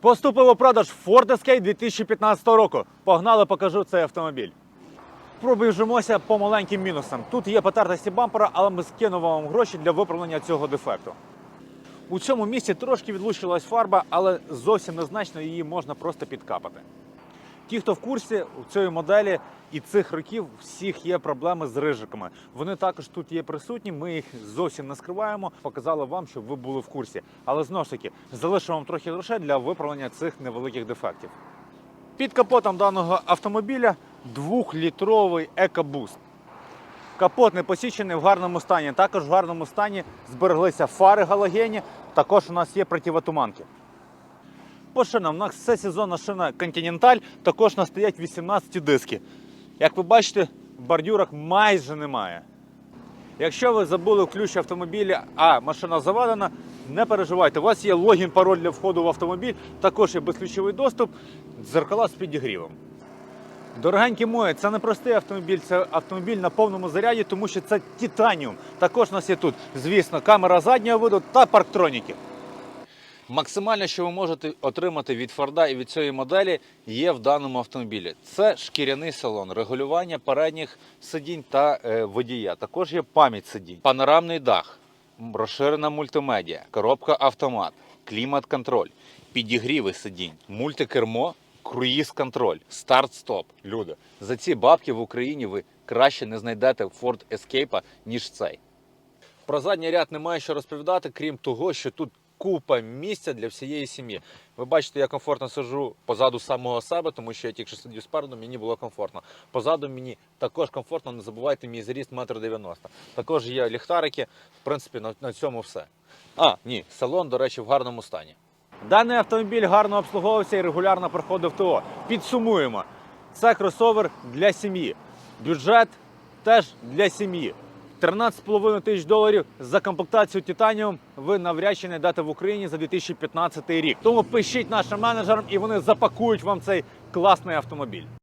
Поступив у продаж Ford Escape 2015 року. Погнали, покажу цей автомобіль. Пробіжимося по маленьким мінусам. Тут є потертості бампера, але ми скинемо вам гроші для виправлення цього дефекту. У цьому місці трошки відлучилась фарба, але зовсім незначно її можна просто підкапати. Ті, хто в курсі у цієї моделі і цих років всіх є проблеми з рижиками. Вони також тут є присутні. Ми їх зовсім не скриваємо. Показали вам, щоб ви були в курсі. Але знову ж таки, залишимо вам трохи грошей для виправлення цих невеликих дефектів. Під капотом даного автомобіля двохлітровий екобуст. Капот не посічений в гарному стані. Також в гарному стані збереглися фари галогені. Також у нас є противотуманки. По шинам, у нас все сезонна шина Continental, також у нас стоять 18 диски. Як ви бачите, бордюрок майже немає. Якщо ви забули ключ автомобіля, а машина заведена, не переживайте. У вас є логін, пароль для входу в автомобіль, також є безключовий доступ, дзеркала з підігрівом. Дорогенькі мої, це не простий автомобіль, це автомобіль на повному заряді, тому що це титаніум. Також у нас є тут, звісно, камера заднього виду та парктроніки. Максимально, що ви можете отримати від Форда і від цієї моделі, є в даному автомобілі. Це шкіряний салон, регулювання передніх сидінь та е, водія. Також є пам'ять сидінь, панорамний дах, розширена мультимедіа, коробка автомат, клімат-контроль, підігріви сидінь, мультикермо, круїз-контроль, старт-стоп. Люди, за ці бабки в Україні ви краще не знайдете Ford Escape, ніж цей. Про задній ряд немає що розповідати, крім того, що тут купа місця для всієї сім'ї. Ви бачите, я комфортно сиджу позаду самого себе, тому що я тільки що сидів спереду, мені було комфортно. Позаду мені також комфортно, не забувайте мій зріст 1,90 м. Також є ліхтарики, в принципі, на, на цьому все. А, ні, салон, до речі, в гарному стані. Даний автомобіль гарно обслуговувався і регулярно проходив ТО. Підсумуємо. Це кросовер для сім'ї. Бюджет теж для сім'ї. 13,5 тисяч доларів за комплектацію Титаніум ви навряд чи дати в Україні за 2015 рік. Тому пишіть нашим менеджерам і вони запакують вам цей класний автомобіль.